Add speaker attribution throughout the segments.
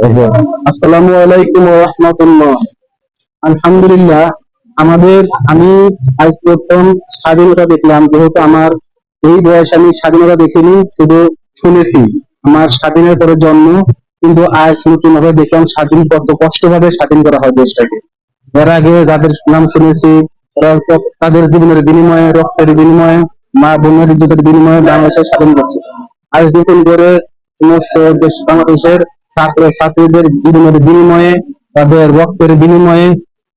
Speaker 1: আসসালামু আলাইকুম রাহমাতুল্লাহ। আলহামদুলিল্লাহ, আমাদের, আমি আজ প্রথম স্বাধীনতা দেখলাম, যেহেতু আমার এই বয়সে আমি স্বাধীনতা দেখিনি, শুধু শুনেছি আমার স্বাধীনের পরে জন্ম, কিন্তু আজ নতুন ভাবে দেখলাম স্বাধীন, কত কষ্ট ভাবে স্বাধীন করা হয় দেশটাকে। এর আগে যাদের নাম শুনেছি তাদের জীবনের বিনিময়ে, রক্তের বিনিময়ে, মা বোনের বিনিময়ে বাংলাদেশের স্বাধীন করছে। আজ নতুন করে সমস্ত দেশ, বাংলাদেশের ছাত্র ছাত্রীদের জীবনের বিনিময়ে, তাদের রক্তের বিনিময়ে,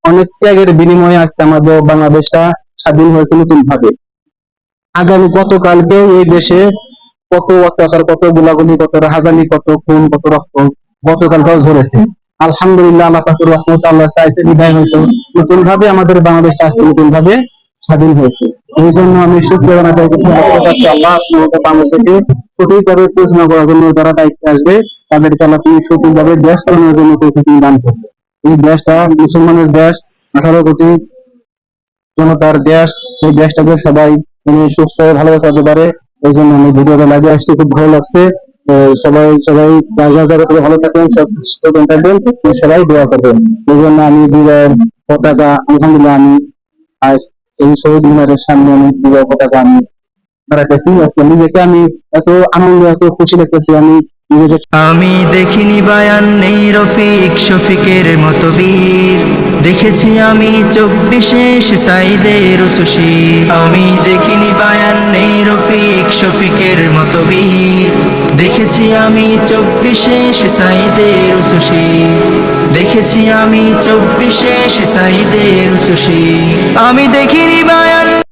Speaker 1: অনেক ত্যাগের বিনিময়ে আজকে আমাদের বাংলাদেশটা স্বাধীন হয়েছে নতুন ভাবে আগামী গতকালকে এই দেশে কত অত্যাচার, কত গুলাগুলি, কত রাহাজানি, কত খুন, কত রক্ত গতকালকেও ঝরেছে। আলহামদুলিল্লাহ আল্লাহ রহমত আল্লাহ চাইছে বিদায় নতুন ভাবে আমাদের বাংলাদেশটা আজকে নতুন ভাবে স্বাধীন হয়েছে। এই জন্য আমি আল্লাহ বাংলাদেশকে সঠিকভাবে পরিচালনা করার জন্য যারা দায়িত্বে আসবে, তাদেরকে আল্লাহ তুমি সঠিকভাবে দেশ চালানোর জন্য তৌফিক দান করবে। এই দেশটা মুসলমানের দেশ, আঠারো কোটি জনতার দেশ, এই দেশটাকে সবাই মানে সুস্থ ভালোবাসা করতে পারে। এই জন্য আমি ভিডিওটা লাইভে আসছি, খুব ভালো লাগছে। সবাই সবাই জায়গা জায়গা থেকে ভালো থাকবেন সুস্থ থাকবেন সবাই দোয়া করবেন। এই জন্য আমি বিজয়ের পতাকা, আলহামদুলিল্লাহ আমি আজ এই শহীদ মিনারের সামনে আমি বিজয় পতাকা আমি দাঁড়াতেছি আজকে নিজেকে আমি এত আনন্দ, এত খুশি লাগতেছি, আমি
Speaker 2: আমি দেখিনি বায়ান নেই রফিক শফিকের মতো বীর। দেখেছি আমি চব্বিশে সাইদের উচুশি আমি দেখিনি বায়ান নেই রফিক শফিকের মতো বীর। দেখেছি আমি চব্বিশে সাইদের উচুশি দেখেছি আমি চব্বিশে সাইদের উচুশি আমি দেখিনি বায়ান